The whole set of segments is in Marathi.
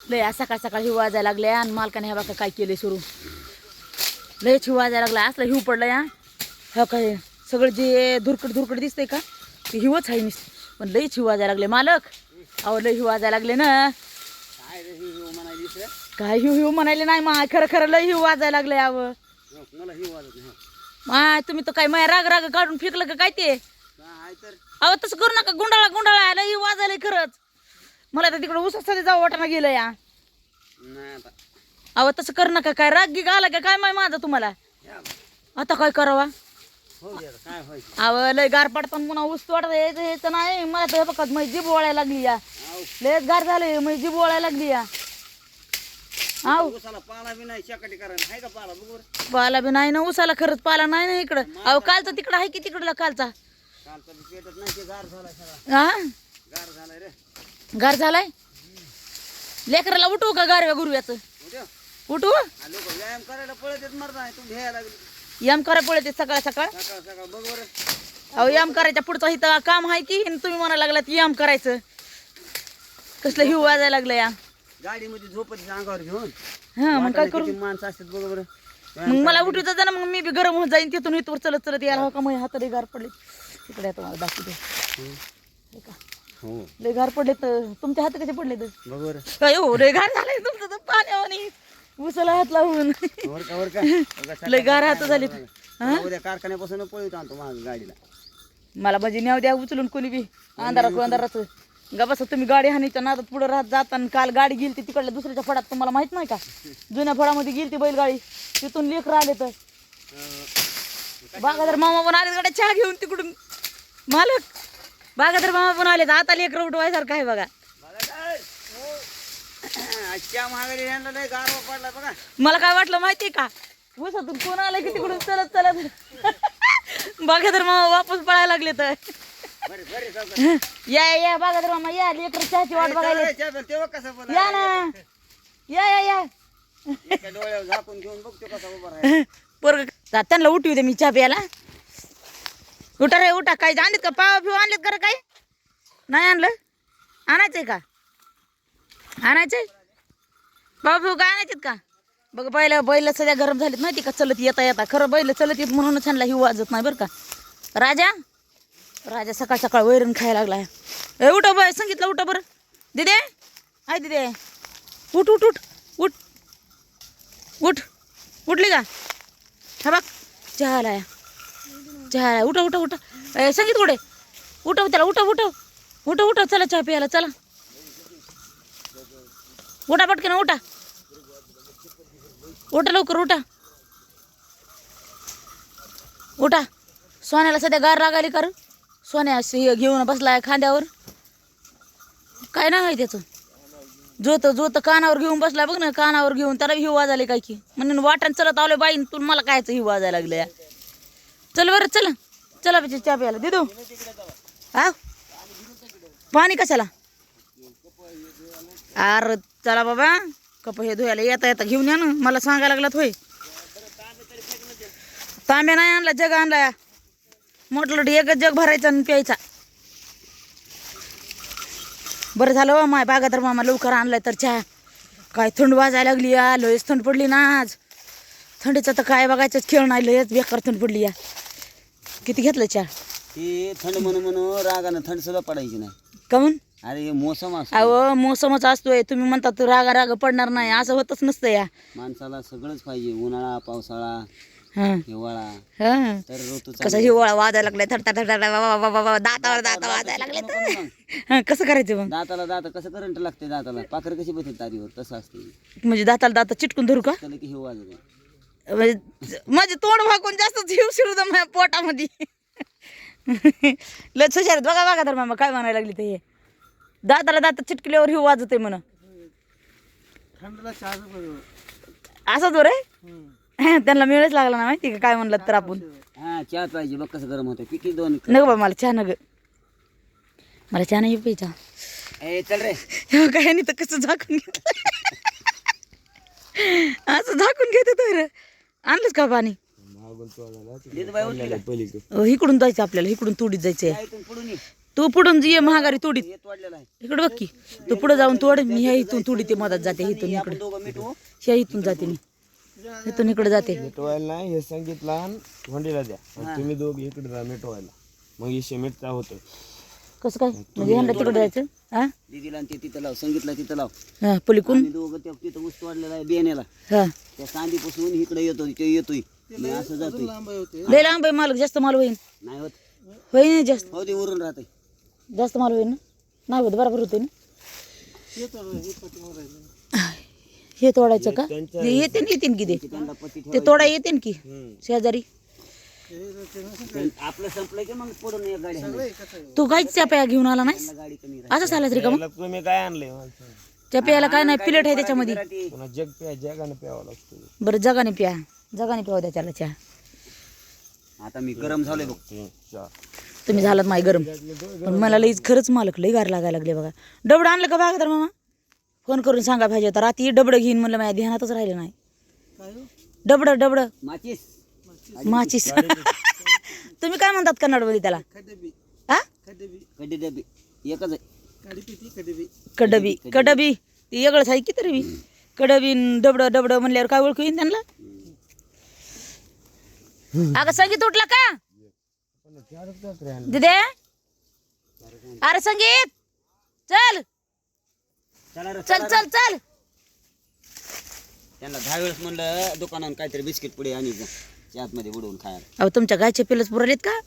लय आज सकाळ सकाळ हिव वाजायला लागले आणि मालकाने ह्या बाका काय केले सुरू. लयच हिव वाजायला लागला असला हिव पडला या ह्या काय सगळं जे धुरकट धुरकट दिसतंय का ते हिवच आहे निस पण लयच हिव वाजायला लागले मालक. अहो लय हिव वाजायला लागले ना. काय हिव हिव म्हणाले नाही मा खरं खरं लय हिव वाजायला लागले हो. माय तुम्ही तर काय माय राग राग काढून फेकलं का काय ते? अहो तसं करू नका गुंडाळा गुंडाळा लय हिव वाजायला खरंच. मला तर तिकडं उसासाठी जाऊ वाटाणा गेलं या. नाही आता. अहो तसं करू नका काय? राग गी आला का? काय माय माझा तुम्हाला? या बा. आता काय करावा? हो दे आता काय व्हायचं अहो लय गार पडताना पुन्हा ऊस वाटत यायचं यायचं नाही. मला तर हे बघा माझी जीभ ओळायला लागली या. आव लयच गार झाले माझी जीभ ओळायला लागली या. आव उसाला पाला बी नाही शाकाटी करायला. आहे का पाला? बघ बरं. पाला बी नाही ना उसाला खरंच पाला नाही ना इकडं. अहो कालचा तिकडं आहे की तिकडला कालचा? कालचा बी पेटत नाही ते गार झाला सगळा. हा गार झालाय रे गार झालाय? लेकराला उठवू का गारव्या गुरुव्याचं? लोक व्यायाम करायला पळत येत मरत आहे तू घ्यायला लागली. याम करा पळते सकाळ सकाळ? सकाळ सकाळ बघ बरं. अहो याम करायच्या पुढचा इथं काम आहे की आणि तुम्ही म्हणायला लागलात याम करायचं. कसलं हिव वाजायला लागलं या? गाडीमध्ये झोपत अंगावर घेऊन. हा मग काय करू? किती माणसं असतात बघ बरं. मग मला उठवायचं जा ना मग मी बी गरम होत जाईन तिथून इथवर चलत चलत यायला हो का? मग हात लय गार पडले. इकडे तुम्हाला दाखवते हे. लय गार पडले तर तुमच्या हात कसे पडले तर? बघ बरं. काय हो लय गार झालंय तुमचं तर पाण्यावानी. उसाला हात लावून. वर का वर का? बघा, सकाळ लय गार हात झाले उद्या कारखान्यापासून पळत आणतो माझ्या गाडीला. मला म्हणजे न्याव द्या उचलून कोणी बी. अंधाराचं अंधाराचं गा बसा तुम्ही गाडी हानीच्या नादात पुढे राहत जाताना काल गाडी गेली तिकडल्या दुसऱ्याच्या फडात. तुम्हाला माहीत नाही का? जुन्या फडामध्ये गेली ती बैलगाडी. तिथून लेकर आले तर. बागाधर मामा पण आले गाड्या चहा घेऊन तिकडून. मालक. बागाधर मामा पण आले आता लेकर उठवायसारखं आहे बघा. बघा बघा. मला काय वाटलं माहितीये का? उसातून कोण आलं की तिकडून चलत चलत? बागाधर मामा वापस पळायला लागले तर. या या, या बागाधर मामा या लेकर चहाची वाट बघायला या ना. या या या. डोळ्यावर झाकून घेऊन बघतो कसा उभा पोरग त्यांना उठवी दे मी चहा प्यायला. उठा रे उठा. काय आणलेत का? पाव पिव आणलेत का काय नाही आणलं? आणायचंय का? आणायचंय? पाव पिव काय आणायचेत का? बघ बैल बैल सध्या गरम झालीत. माहिती का? चलत येता येता. खरं बैल चलत येत म्हणूनच आणला ही वाजत नाही बरं का. राजा? राजा सकाळ सकाळ वैरण खायला लागला. ए उठा हो बाय सांगितलं उठा हो बरं. दिदे? हाय दिदे. उठ उठ उठ. उठ. उठ. उठली का? हा बघ चहा आलाय. चहा उठा उठा उठा ए, संगीत कुठे? उठव त्याला उठव उठव. उठव उठव. चला चहा प्यायला चला. उठा पटकन उठा. उठा लवकर उठा. उठा. सोन्याला सध्या गार लागायली कर सोन्या घेऊन बसलाय खांद्यावर. काय ना आहे त्याचं? जोत जोत कानावर घेऊन बसलाय. बघ ना कानावर घेऊन त्याला हिव वाजायला काय की. म्हणून वाटण चलत आवले बाईन. तू मला कायचं हिव वाजायला लागलं या. चल बरं चला. चला बिचार चहा प्यायला. दे दो हा? पाणी कशाला? अरे चला बाबा. कप हे धुवायला येता येता घेऊन या ना. मला सांगायला लागलात होय. तांब्या नाही आणला जग आणला. मोठलं एकच जग भरायचा आणि प्यायचा. बरं झालं हो, माय माय तर मामा लवकर आणलाय तर चहा. काय थंड वाजायला लागली या. लयच थंड पडली ना आज. थंडीचं तर काय बघायचंच खेळ नाही लयच बेकार थंड पडली या. किती घेतलं चहा? ती थंड म्हणून म्हणून रागानं थंड सुद्धा पडायची नाही. कमून? अरे हे मोसम असतो. अहो मोसमच असतोय. तुम्ही म्हणता तू रागा राग पडणार नाही. असं होतच नसतं या. माणसाला सगळंच पाहिजे. उन्हाळा पावसाळा हं. हिवाळा. हं. तर ऋतू कसं हिवाळा वाजायला लागलाय. वा- वा- वा- वा- वा- दातावर दात वाजायला लागले तर. हं, कसं करायचं मग? दाताला दात कसं करंट लागते दाताला? पाखर कशी बसते तारीवर तसं असते म्हणजे दाताला दात चिटकून धरू का? त्याला की हिव वाजत म्हणजे माझे तोंड भाकून जास्त जीव शिरू दा माझ्या पोटामध्ये. लच हुशार बघा बघा तर मामा काय म्हणायला लागली ते. हे दाताला दात चिटकल्यावर हिव वाजत आहे म्हण असाच बरं आहे? त्यांना मिळच लागला ना माहिती का काय म्हणलं तर आपण. हा चहा पाहिजे बघ कसं गरम होतं? किती दोन. नग बा मला चहा नग. मला चहा नाही प्यायचा. ए चल रे. हे काय नाही तर कसं झाकून घेत असं झाकून घेते तर. आणलंच का पाणी? इकडून जायचं आपल्याला इकडून तुडीत जायचंय. तू पुढून ये महागारी तोडीत. हे तोडलेलं आहे. इकडे बघ की तू पुढे जाऊन तोड मी ह्या इथून तोडी ते मदत जाते इथून इकडे. दोघं मिठू ह्या इथून जाते मी. इथून इकडे जाते. मिटवायला नाही हे संगीतला आणि द्या. आणि तुम्ही दोघे इकडे जा मिटवायला. मग इशे मिटता होतो कसं काय? म्हणजे ह्यांना तिकडे जायचं? हा? दीदीला ते तिथं लाव संगीतला तिथं लाव. हा पलीकून? आम्ही दोघं त्या तिथं ऊस तोडलेला आहे बेण्याला हा. त्या कांदीपासून इकडे येतो ते येतोय. मी असं जातोय. लय लांब आहे मालक जास्त माल होईन. नाही होत. होईन ना जास्त? हो ते वरून राहते जास्त माल होईन ना? नाही होत बरोबर होते ना? हे तोडायचं का? हे येते ना येते की ते? त्यांना ते तोडा येते की? शेजारी? आपलं संपलं की मग पडून एक गाडी हाणायची. तू काहीच चप्या घेऊन आला नाही त्यांना गाडी कमी राहते. असं झालं तरी का मग? त्याला तुम्ही काय आणले? चप्याला काय नाही पिलट आहे त्याच्यामध्ये. पुन्हा जग प्या जगाने प्यावं लागतं. बरं जगाने प्या. जगाने प्यावं त्याच्याला चहा. आता मी गरम झालोय बघ. तीन चार तुम्ही झालात माय गरम. पण मला लईच खरंच मालक लई गार लागायला लागले बघा. डबडं आणलं का बघा तर मामा? फोन करून सांगा पाहिजे होता. रात्री डबडं घेईन म्हणलं माझ्या ध्यानातच राहिलं नाही. डबडं डबडं. माचीस. माचीस. तुम्ही काय म्हणतात कन्नडमध्ये त्याला? हा? एकच कडबी. कडबी. ती वेगळंच आहे की तरी बी? कडबी डबडं डबडं म्हणल्यावर काय ओळखू येईन त्यांना? अगं संगीत उठला का? दिदे? अरे संगीत! चल! चल चल चल त्यांना दहा वेळेस म्हणलं दुकानात काहीतरी बिस्किट पुढे आणि मध्ये बुडवून खायला. अहो तुमच्या गायचे पिलच पुरलेत का?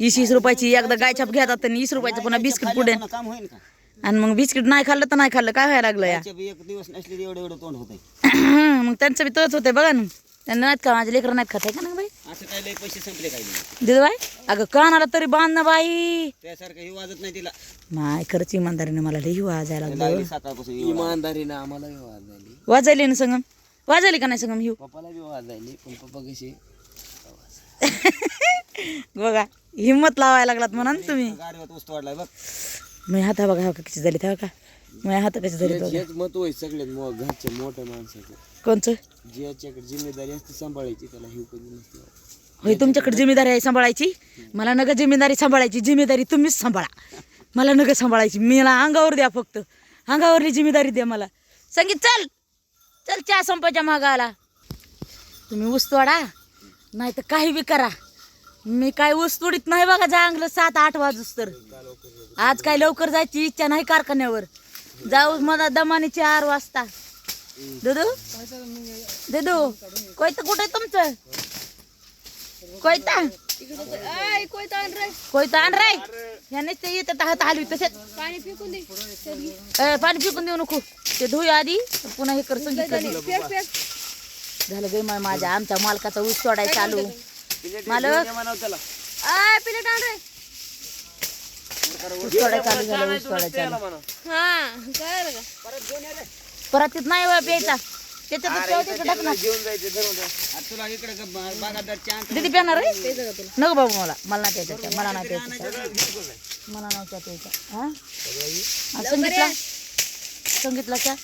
वीस वीस रुपयाची एकदा गायछाप घेतात आणि वीस रुपयाचं पुन्हा बिस्किट पुढे. काम होईल का? आणि मग बिस्किट नाही खाल्लं तर नाही खाल्लं. काय व्हायला लागलं या? त्याचे बी एक दिवस नसले तर एवढं एवढं तोंड होतंय. मग त्यांचं बी तोच होते बघा ना. त्यांना नाहीत का? माझे लेकरं नाहीत खात आहे का ना बाई? असं काय लय पैसे संपले काय नाही? दिदू बाई अगं कानाला तरी बांध ना बाई. त्यासारखं हे वाजत नाही तिला. माय खरंच इमानदारीने मला लई वाजायला लागलं लागली. सकाळपासून एवढं. इमानदारीनं आम्हाला वाजायली. वाजायली ना संगम? वाजायली का नाही संगम हिव पप्पाला बी वाजायली पण पप्पा कशी बघा हिंमत लावायला लागलात म्हणा ना तुम्ही गाडीवर बघ. मी हाता बघा हा कशी झाली तेव्हा का माझ्या हात कशी झाली बघा. हेच मत होय सगळ्यात मो घरच्या मोठ्या माणसाचं. कोणचं? ज्याच्याकडे जिम्मेदारी असते सांभाळायची त्याला हिव कधी नसते होय तुमच्याकडे जिम्मेदारी आहे सांभाळायची? मला नका जिम्मेदारी सांभाळायची जिम्मेदारी तुम्हीच सांभाळा. मला नका सांभाळायची मला अंगावर द्या फक्त. अंगावरली जिम्मेदारी द्या मला. संगीत चल! चल चहा संपायच्या मागाला तुम्ही ऊस तोडा नाही तर काही बी करा. मी काय ऊस तोडीत नाही बघा चांगलं सात आठ वाजूस तर. आज काय लवकर जायची इच्छा नाही कारखान्यावर. जाऊ मला दमाने चार वाजता. दुदू? दुदू कोयता कुठे तुमचं? कोयता? कोयता आण रे? ह्यानेच ते येतात हात हलवी तसेच. पाणी फेकून दे ए, पाणी फेकून देऊ नको. ते धुय आधी पुन्हा हे कर संगीत कर. फेक फेक. झालं गे मा- माझ्या आमच्या मालकाचा ऊस तोडायचा चालू. मालक? आय प्लेट आण रे. ऊस तोडायचं चालू झालं ऊस तोडायचं चालू. हा कळलं का? परत तिथं नाही बा प्यायचा. तुला इकडे का चान्स दीदी पिणार रे नको बाबू मला. मला नाही प्यायचा. मला नाही प्यायचा. मला नाही चहा प्यायचा. हा? संगीतला? संगीतला चहा?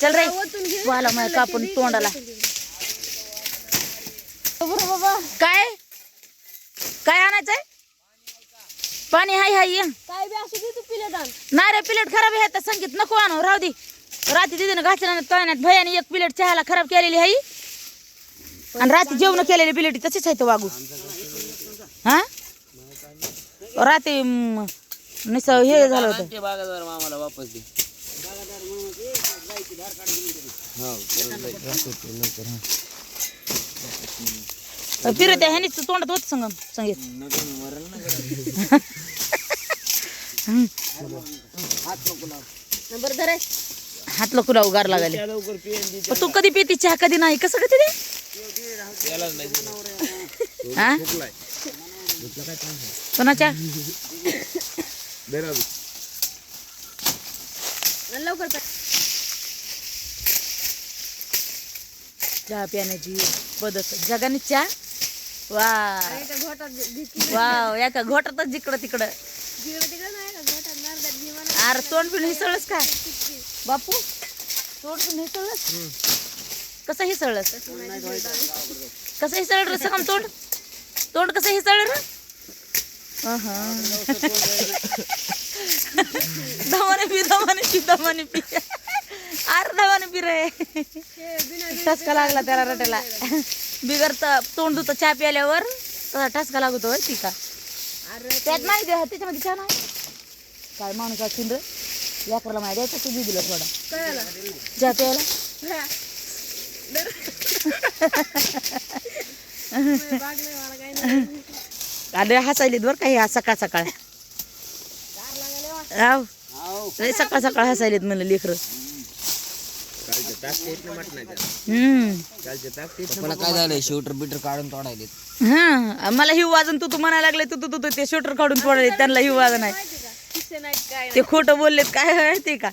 चल रे. तू आला माझ्या कापून तोंडाला. काय? काय आणायचंय? पाणी हाय हाय ये. काय बी असू दे तू प्लेट आण नाही रे प्लेट खराब आहे आता. संगीत नको आणू. राहू दे. रात्री नाही काय नाही भयाने एक प्लेट चहाला खराब केलेली आहे. आणि रात्री जेवण केलेली प्लेट तशीच आहे तो वागू. हा? रात्री म, नुसतं हे झालं होतं. बागादार मामाला वापस दे. फिरत ह्याने तोंडात होत संगम संगीत. बरं धरे हात लवकर पिएन पण तू कधी पिती? चहा कधी नाही? कसं कधी ते? हा? कोणाच्या? लवकर चहा पिण्याची पद्धत. जगाने चहा? वा. वाव या का घोटातच जिकडं तिकडं. अरे तोंड पिऊन हिसळलंस का बापू. तोंड पिऊन हिसळलंस कसं हिसळलंस कसं हिसळलं रे सगळं तोंड. तोंड कसं हिसळलं रे. दमाने पी दमाने पी दमाने पी. अरे दमाने पी रे. ठसका लागला त्याला रटायला बिगर तर तोंड धुतं चहा प्यायल्यावर तसा ठसका लागतो ती का? त्यात नाही त्याच्यामध्ये चहा नाही. काय माणूस असेल रे? लेकराला माहिती द्यायचं तू दिलं थोडा कळालं? चहा प्यायला नाही आले हसायलीत बरं काही आज सकाळ सकाळ. हाव. लय सकाळ सकाळ हसायलीत म्हणलं लेकरं. काय झालंय शूटर बिटर काढून तोडायले हा मला हिव वाजन तू तू म्हणायला लागले तू तू तू तू शूटर काढून पडले त्यांना हिव वाजन आहे. माहिती काय ते खोटं बोललेत काय आहे ते का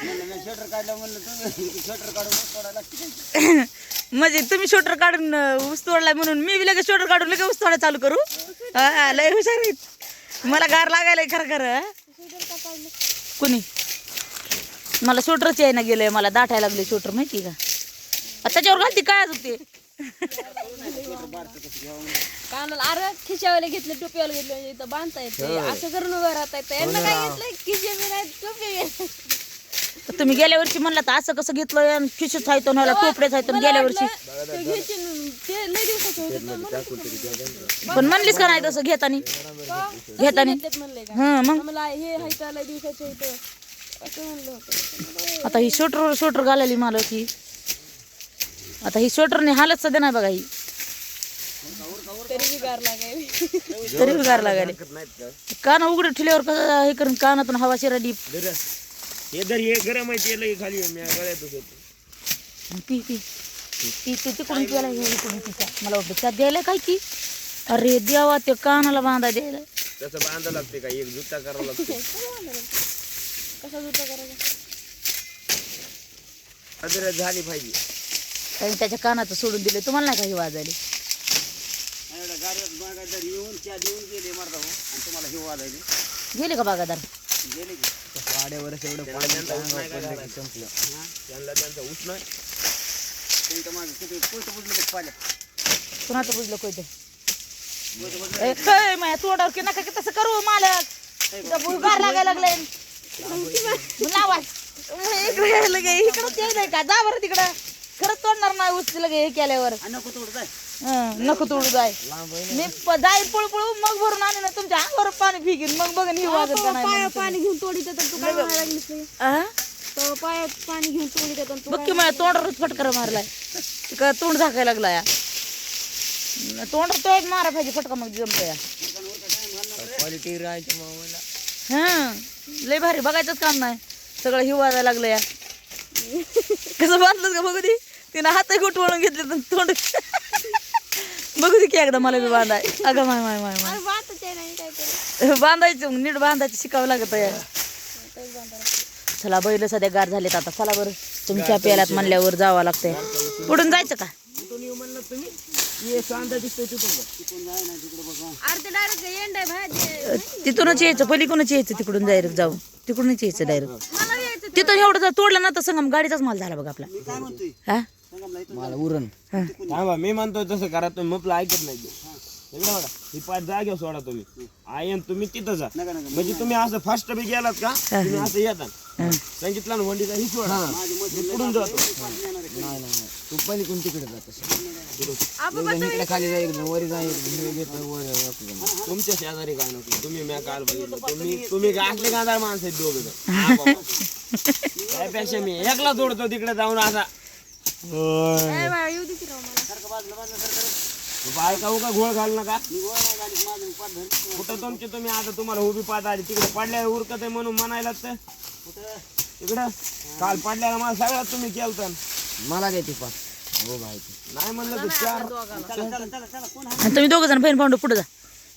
काढलं म्हणलं तुम्ही काढून तोडायला लागते. म्हणजे तुम्ही शूटर काढून अं, ऊस तोडलाय म्हणून मी बी लगेच शूटर काढून लगेच ऊस तोडा चालू करू? हा, लय हुशार आहेत. मला गार लागायला खरं खरं. सुधर का काढलं? कुणी? मला शूटरच यायला गेलंय मला दाटायला लागले शूटर माहिती का? आ, त्याच्यावर घालती काय होते कानाला अरे खिशावाले घेतले टोपीवाले घेतले म्हणजे इथं बांधता येते असं करून उभं राहता येतं यांना काय घेतलंय? खिशे बी नाही टोपी बी नाही. तुम्ही गेल्या वर्षी म्हणला तर असं कसं घेतलं खिशच आहे मला टोपडेच आहेत गेल्या वर्षी. म्हटलं, ते घ्यायचे न- ते लय दिवसाचे होते पण म्हणून. पण म्हणलीस का नाही तसं घेतानी? का? घेतानी? घेतलेत म्हणले का? हं मग? मला हे हाय का लय दिवसाचे इथं? असं म्हणलं होतं. आता ही शोटर शोटर घालायली मला की आता ही शोटरने हालत सध्या नाही बघा ही. तरी गार लागायला. लागायले. कान उघडे ठेल्यावर कसं हे करून? कानातून हवा शिराडी हे जर हे गरम आहे ते लई खाली मी गळ्यातच होतो. पी पी. ती ते तिकडून प्यायला हे इकडून तिचा मला वाटतं त्यात द्यायला काय की? अरे देवा ते कानाला बांधा द्यायला. तसं बांधा लागते का? एक जुता करावा लागते. कसा जुता करायचा? अदर झाली पाहिजे. त्यांनी त्याच्या कानाचं सोडून दिले. तुम्हाला नाही काही वाजायले? गेले मरदा हो आणि तुम्हाला हे वाजायचे गेले का बागादार गेले की. वाड्यावरच एवढं नाही झालं? त्यांना त्यांचा नाही. मागे कोणतं बुजलं पाल्या कुणाचं बुजलं कोयते ए, काय तोडावर की नका की तसं करू मालक. इथं भुई गार लागायला लागले लावा इकडे इकडंच यायलंय का जा बरं तिकडं. खरंच तोडणार नाही ऊस लगे हे केल्यावर. नको तोडत हं, नको तोडू जाय. मी प- जाईल पळू पळू मग भरून आणेन आणि तुमच्या अंगावर पाणी फिकीन मग बघन ही वाजत का नाही पाया म्हणून. पाणी घेऊन तोडीत तर तू काय म्हणायला लागलीस नाही? आ? तो पायात पाणी घेऊन तोडीत तर तू बघ की माझ्या तोंडावरच फटकार मारलाय. का तोंड झाकायला लागला या तोंड तो एक मारा पाहिजे फटका मग जमतो या क्वालिटी राहायची हा लय भारी बघायचंच काम नाही. सगळं हिवायला लागलं या कसं बांधलं का बघू दे तिनं हात गुट वळून घेतले तर तोंड बघू दे की एकदा मला बी बांधाय अगं माय माय माय माय. अरे बातच आहे नाही काय तरी बांधायचं मग नीट बांधायचं शिकावं लागत आहे चला बैल सध्या गार झालेत आता. चला बरं. तुमच्या प्यालात म्हणल्यावर जावं लागतंय. पुढून जायचं का? तुम्ही तिथूनच यायचं. पलीकडूनच यायचं. तिकडून डायरेक्ट जाऊन तिकडूनच यायचं डायरेक्ट तिथून एवढं जर तोडलं ना तर संगम गाडीचाच माल झाला बघा आपला. मी काय म्हणतोय? हा? मला उरण. हा. थांबा मी म्हणतोय तसं करा तुम्ही म्हटलं ऐकत नाही ते. इकडं बघा ही पाच जागेवर सोडा तुम्ही. आयन तुम्ही तिथं जा. म्हणजे तुम्ही असं फास्ट बी गेलात का तुम्ही असं येता. सांगितलं ना वंडीचा ही सोडा कुठून जातो. नाही नाही तू पहिली कोण तिकडे जात इकडे खाली जाईल वरी जाईल तुमच्या शेजारी काय नको. तुम्ही मी काल बघितलं. तुम्ही तुम्ही काय असले गादार माणसं आहेत दोघं जण. हा बाबा. त्यापेक्षा मी एकला जोडतो तिकडे जाऊन असा. काय बाळा, येऊ दे की राव मला. बायका घोळ घाल नका? धन कुठं तुमचे तुम्ही आता तुम्हाला उभी पाहत आली तिकडे पडल्यावर उरकत आहे म्हणून म्हणायला तर. कुठं? तिकडं काल पडल्याला मला सगळ्यात तुम्ही केलतं. मला देते पाच हो भाई नाही म्हणलं तर चार. चला चला चला चला कोण हा आणि तुम्ही दोघं जण बहीण भांडू पुढे जा.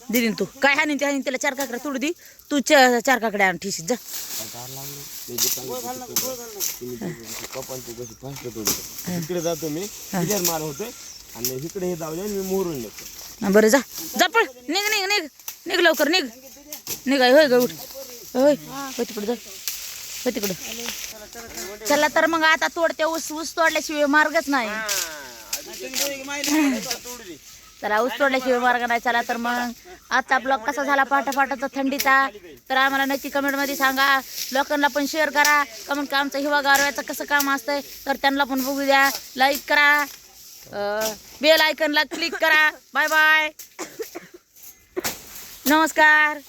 दिदीन तू. काय हानी ते हानी त्याला चार काकड्या तोडू दे. तू च- चार काकड्या आण ठिशीत जा. ते जे सांगितलं कशी फास्ट तोडली तिकडे जातो मी तिच्यात मार होतोय आणि इकडे हे. जाऊ मी हा, बरं जा. जा पळ. निघ निघ निघ. निघ लवकर निघ. निघाय होय ग उठ होय होय तिकडं जा. होय तिकडं. चला तर मग आता तोडते ऊस ऊस तोडल्याशिवाय मार्गच नाही. तर ऊस तोडल्याशिवाय मार्ग नाही चला तर मग आजचा ब्लॉग कसा झाला फाटाफाटाचा थंडीचा? तर आम्हाला नक्की कमेंटमध्ये सांगा. लोकांना पण शेअर करा. कमेंट का आमचं हिवा गारव्याचं कसं काम असतंय? तर त्यांना पण बघू द्या लाईक करा बेल आयकनला क्लिक करा. बाय बाय नमस्कार.